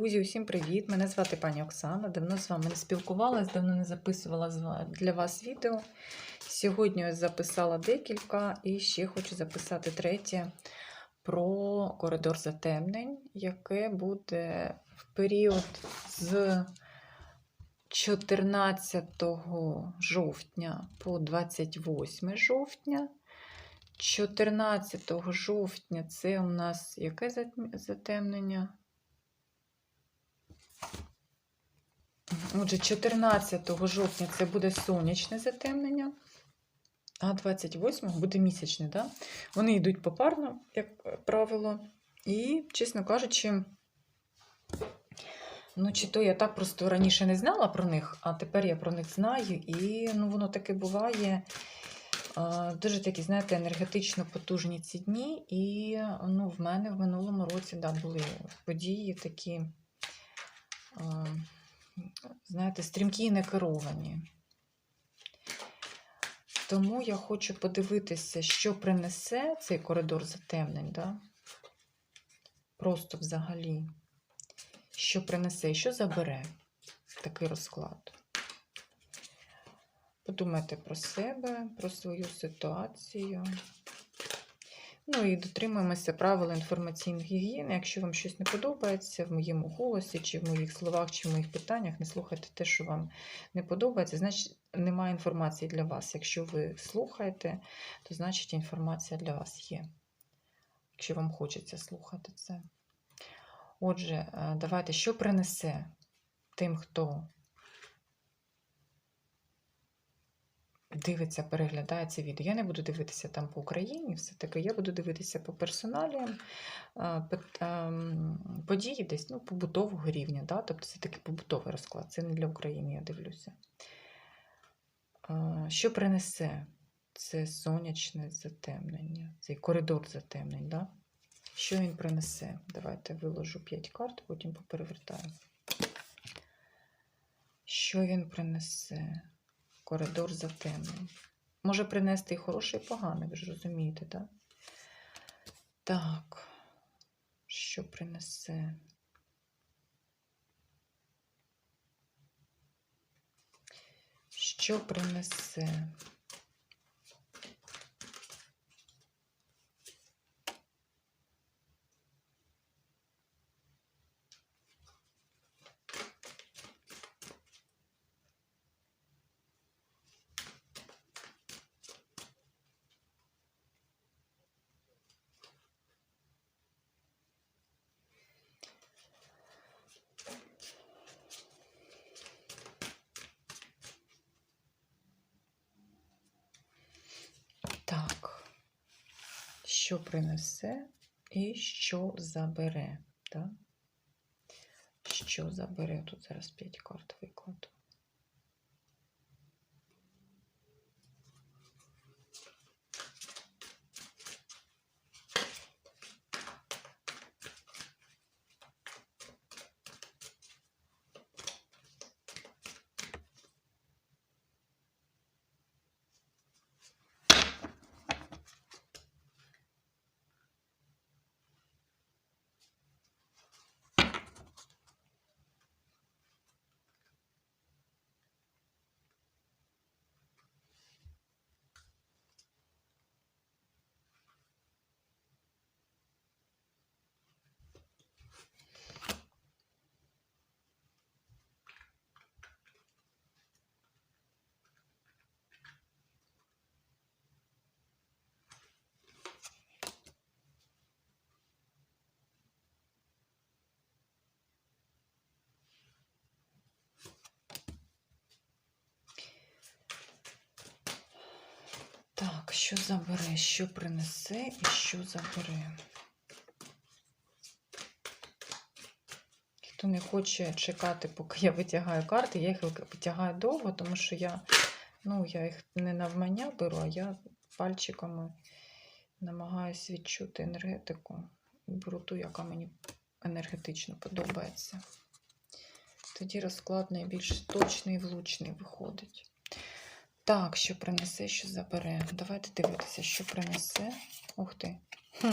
Друзі, усім привіт! Мене звати пані Оксана. Давно з вами не спілкувалась, давно не записувала для вас відео. Сьогодні ось записала декілька і ще хочу записати третє про коридор затемнень, яке буде в період з 14 жовтня по 28 жовтня. 14 жовтня це у нас яке затемнення? Отже, 14 жовтня це буде сонячне затемнення, а 28 буде місячне. Да? Вони йдуть попарно, як правило. І, чесно кажучи, ну, чи то я так просто раніше не знала про них, а тепер я про них знаю, і ну, воно таке буває. Дуже такі, знаєте, енергетично потужні ці дні. І ну, в мене в минулому році да, були події такі, знаєте, стрімкі і некеровані. Тому я хочу подивитися, що принесе цей коридор затемнень, да? просто взагалі, що принесе і що забере такий розклад. Подумайте про себе, про свою ситуацію. Ну і дотримуємося правил інформаційної гігієни. Якщо вам щось не подобається в моєму голосі, чи в моїх словах, чи в моїх питаннях, не слухайте те, що вам не подобається, значить немає інформації для вас. Якщо ви слухаєте, то значить інформація для вас є. Якщо вам хочеться слухати це. Отже, е, давайте, що принесе тим, хто дивиться, переглядає це відео. Я не буду дивитися там по Україні, все-таки я буду дивитися по персоналіям, ем, події десь ну, побутового рівня. Да? Тобто це такий побутовий розклад, це не для України, я дивлюся. Що принесе це сонячне затемнення, цей коридор затемнень? Да? Що він принесе? Давайте виложу 5 карт, потім поперевертаю. Що він принесе? Коридор затемнень. Може принести і хороше, і погане, ви ж розумієте, так? Так, що принесе? Що принесе? Так, що принесе і що забере, так? Що забере? Тут зараз 5 карт викладу. Так, що забере, що принесе і що забере. Хто не хоче чекати, поки я витягаю карти, я їх витягаю довго, тому що я, ну, я їх не навмання беру, а я пальчиками намагаюся відчути енергетику. Беру ту, яка мені енергетично подобається. Тоді розклад найбільш точний і влучний виходить. Так, що принесе, що забере. Давайте дивитися, що принесе. Ух ти. Хм.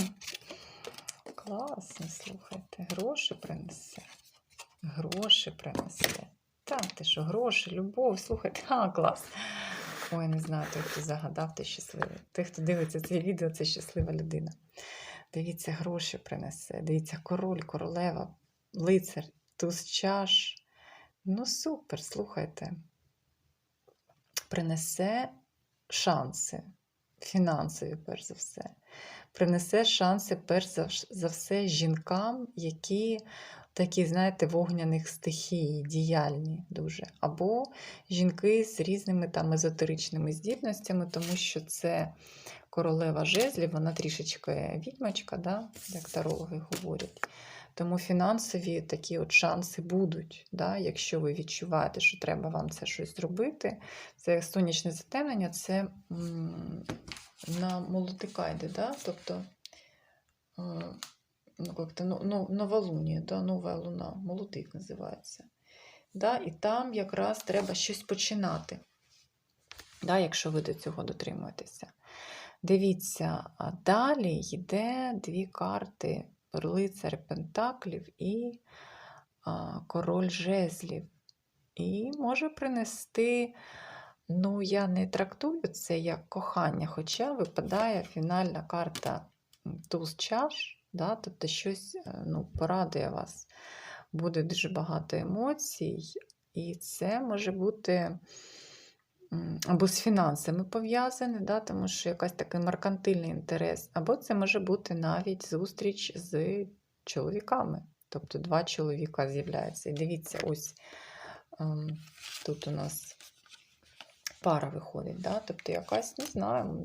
Класно, слухайте. Гроші принесе. Гроші принесе. Так, ти що, гроші, любов, слухайте, а, клас. Ой, не знаю, той, хто загадав, ти щасливий. Той, хто дивиться це відео, це щаслива людина. Дивіться, гроші принесе. Дивіться, король, королева, лицар, туз чаш. Ну, супер, слухайте. Принесе шанси, фінансові, перш за все. Принесе шанси, перш за все, жінкам, які такі, знаєте, вогняних стихій, діяльні дуже. Або жінки з різними там езотеричними здібностями, тому що це королева жезлів, вона трішечки відьмачка, да? як тарологи говорять. Тому фінансові такі от шанси будуть, да? якщо ви відчуваєте, що треба вам це щось зробити. Це сонячне затемнення, це на молотика йде, да? тобто е, ну, як-то, ну, ну, новолунія, да? нова луна, молотик називається. Да? І там якраз треба щось починати, да? якщо ви до цього дотримуєтеся. Дивіться, далі йде дві карти лицар Пентаклів і а, король жезлів. І може принести, ну, я не трактую це як кохання, хоча випадає фінальна карта туз чаш, да, тобто щось е, ну, порадує вас. Буде дуже багато емоцій, і це може бути або з фінансами пов'язане, да, тому що якась такий меркантильний інтерес, або це може бути навіть зустріч з чоловіками. Тобто два чоловіка з'являються. І дивіться, ось ем, тут у нас пара виходить, да? тобто якась, не знаю,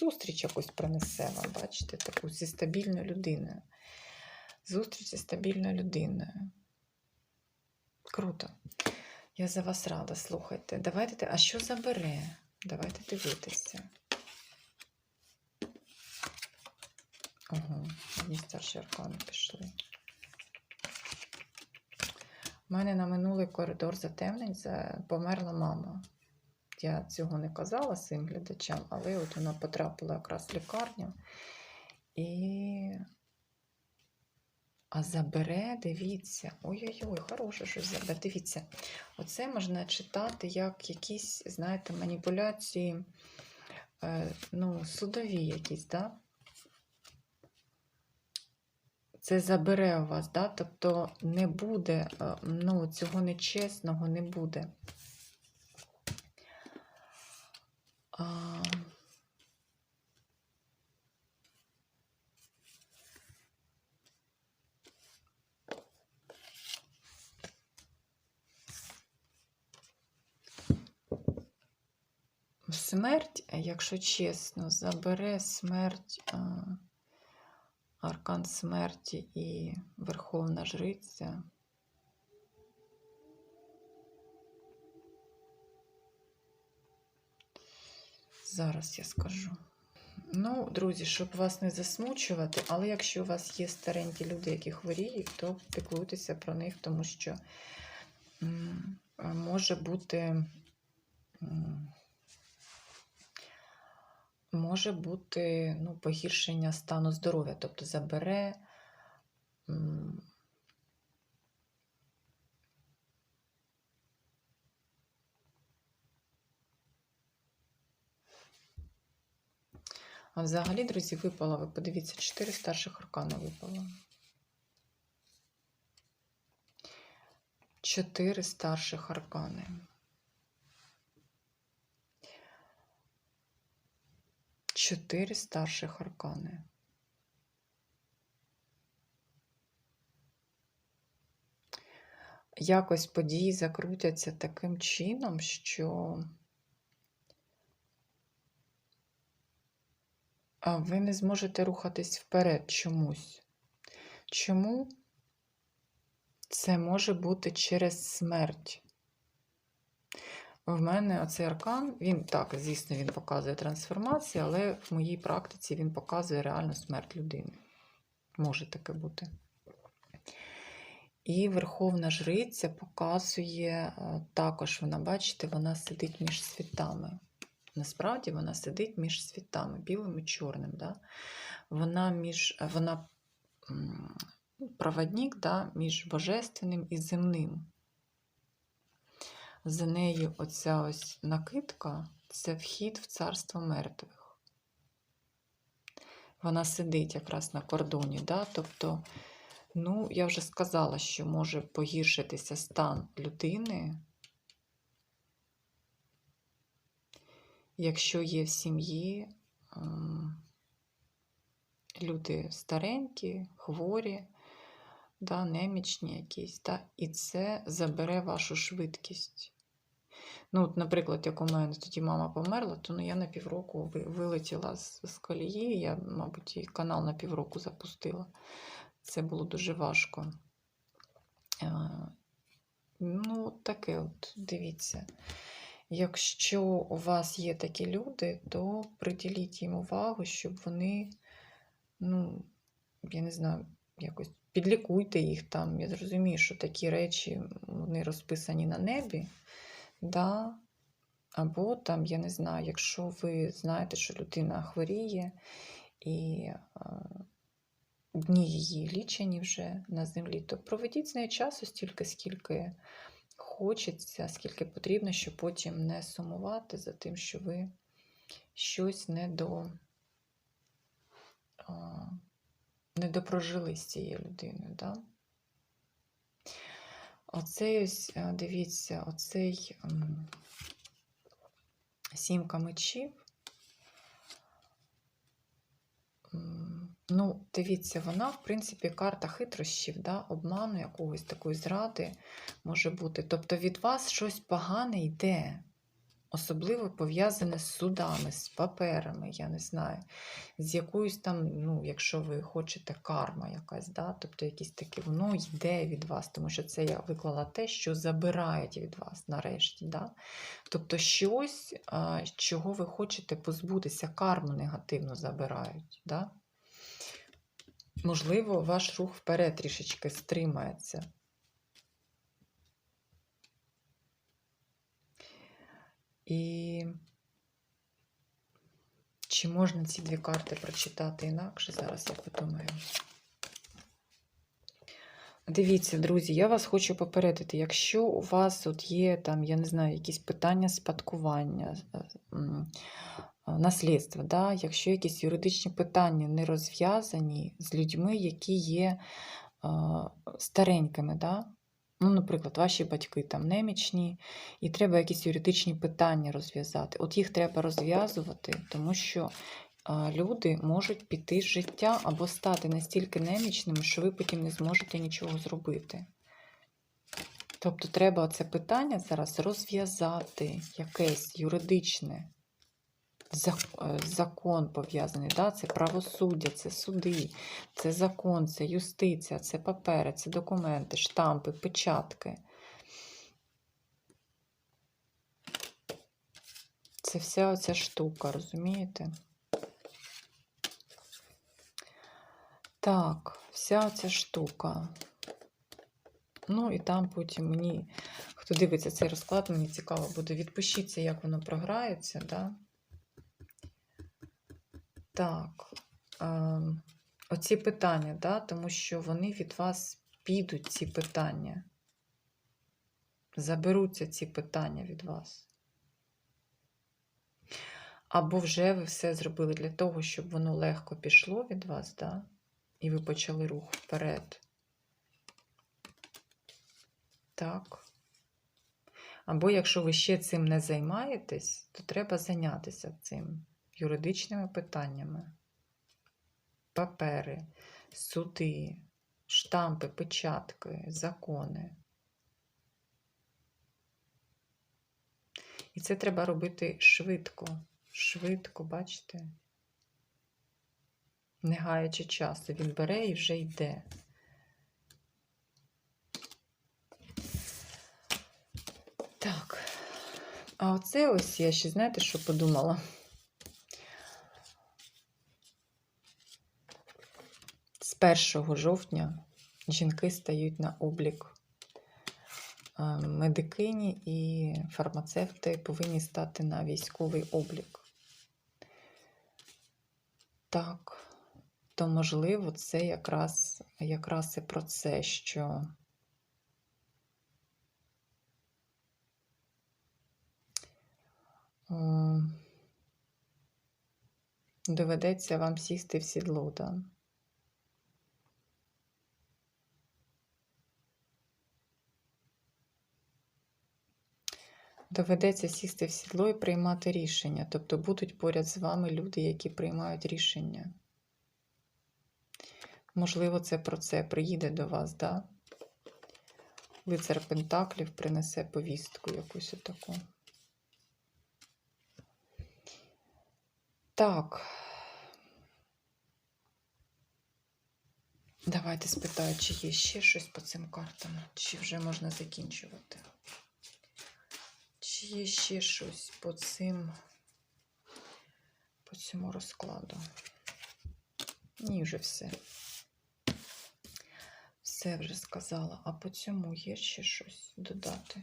зустріч якось принесе вам, бачите, таку зі стабільною людиною. Зустріч зі стабільною людиною. Круто. Я за вас рада, слухайте. Давайте, те- а що забере? Давайте дивитися. Ого, одні старші аркани пішли. У мене на минулий коридор затемнень за- померла мама. Я цього не казала своїм глядачам, але от вона потрапила якраз в лікарню. І... А забере, дивіться, ой-ой-ой, хороше щось забере. Дивіться, оце можна читати як якісь, знаєте, маніпуляції, е, ну, судові якісь, да? Це забере у вас, да? тобто не буде, е, ну, цього нечесного не буде. А... Смерть, якщо чесно, забере смерть, аркан смерті і Верховна Жриця. Зараз я скажу. Ну, друзі, щоб вас не засмучувати, але якщо у вас є старенькі люди, які хворіють, то піклуйтеся про них, тому що може бути. Може бути ну, погіршення стану здоров'я, тобто забере А взагалі, друзі, випало, ви подивіться, 4 старших аркана випало. 4 старших аркани. Чотири старших аркани. Якось події закрутяться таким чином, що ви не зможете рухатись вперед чомусь. Чому? Це може бути через смерть. В мене оцей аркан, він так, звісно, він показує трансформацію, але в моїй практиці він показує реальну смерть людини. Може таке бути. І Верховна Жриця показує е, також, вона, бачите, вона сидить між світами. Насправді вона сидить між світами, білим і чорним. Да? Вона між, вона ну, проводник да, між божественним і земним. За нею оця ось накидка це вхід в царство мертвих. Вона сидить якраз на кордоні. Да? Тобто, ну, я вже сказала, що може погіршитися стан людини, якщо є в сім'ї ем, люди старенькі, хворі, да, немічні якісь, да, і це забере вашу швидкість. Ну, от, наприклад, як у мене тоді мама померла, то ну, я на півроку вилетіла з, з колії. Я, мабуть, і канал на півроку запустила. Це було дуже важко. Е, Ну, таке, от, дивіться. Якщо у вас є такі люди, то приділіть їм увагу, щоб вони, ну, я не знаю, якось підлікуйте їх там. Я зрозумію, що такі речі вони розписані на небі. Да? Або там, я не знаю, якщо ви знаєте, що людина хворіє і е, дні її лічені вже на землі, то проведіть з нею часу стільки, скільки хочеться, скільки потрібно, щоб потім не сумувати за тим, що ви щось не до. а, Не допрожили з цією людиною. Да? Оцей ось, дивіться, оцей сімка мечів. Ну, дивіться, вона, в принципі, карта хитрощів, да? обману якогось такої зради може бути. Тобто від вас щось погане йде, особливо пов'язане з судами, з паперами, я не знаю, з якоюсь там, ну, якщо ви хочете, карма якась, да? тобто якісь таке, воно йде від вас, тому що це я виклала те, що забирають від вас нарешті. Да? Тобто щось, чого ви хочете позбутися, карму негативно забирають. Да? Можливо, ваш рух вперед трішечки стримається. І чи можна ці дві карти прочитати інакше? Зараз я подумаю. Дивіться, друзі, я вас хочу попередити, якщо у вас от є там, я не знаю, якісь питання спадкування, е, е, наслідства, да? якщо якісь юридичні питання не розв'язані з людьми, які є е, старенькими, да? Ну, наприклад, ваші батьки там немічні, і треба якісь юридичні питання розв'язати. От їх треба розв'язувати, тому що люди можуть піти з життя або стати настільки немічними, що ви потім не зможете нічого зробити. Тобто треба це питання зараз розв'язати, якесь юридичне, закон пов'язаний, да? це правосуддя, це суди, це закон, це юстиція, це папери, це документи, штампи, печатки. Це вся оця штука, розумієте? Так, вся ця штука. Ну і там потім мені, хто дивиться цей розклад, мені цікаво буде. Відпишіться, як воно програється, да? Так. Е, оці питання, да? тому що вони від вас підуть, ці питання. Заберуться ці питання від вас. Або вже ви все зробили для того, щоб воно легко пішло від вас, да? і ви почали рух вперед. Так. Або якщо ви ще цим не займаєтесь, то треба зайнятися цим юридичними питаннями. Папери, суди, штампи, печатки, закони. І це треба робити швидко. Швидко, бачите? Не гаючи часу. Він бере і вже йде. Так. А оце ось я ще, знаєте, що подумала? З 1 жовтня жінки стають на облік. Е, Медикині і фармацевти повинні стати на військовий облік. Так, то, можливо, це якраз, якраз і про це, що е, доведеться вам сісти в сідло, да? Доведеться сісти в сідло і приймати рішення. Тобто будуть поряд з вами люди, які приймають рішення. Можливо, це про це приїде до вас, да? Лицар Пентаклів принесе повістку якусь отаку. Так. Давайте спитаю, чи є ще щось по цим картам, чи вже можна закінчувати. Чи є ще щось по цим, по цьому розкладу? Ні, вже все. Все вже сказала. А по цьому є ще щось додати?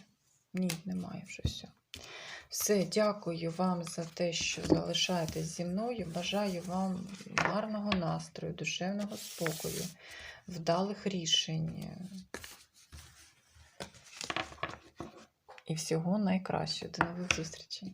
Ні, немає вже все. Все, дякую вам за те, що залишаєтесь зі мною. Бажаю вам гарного настрою, душевного спокою, вдалих рішень. І всього найкращого. До нових зустрічей.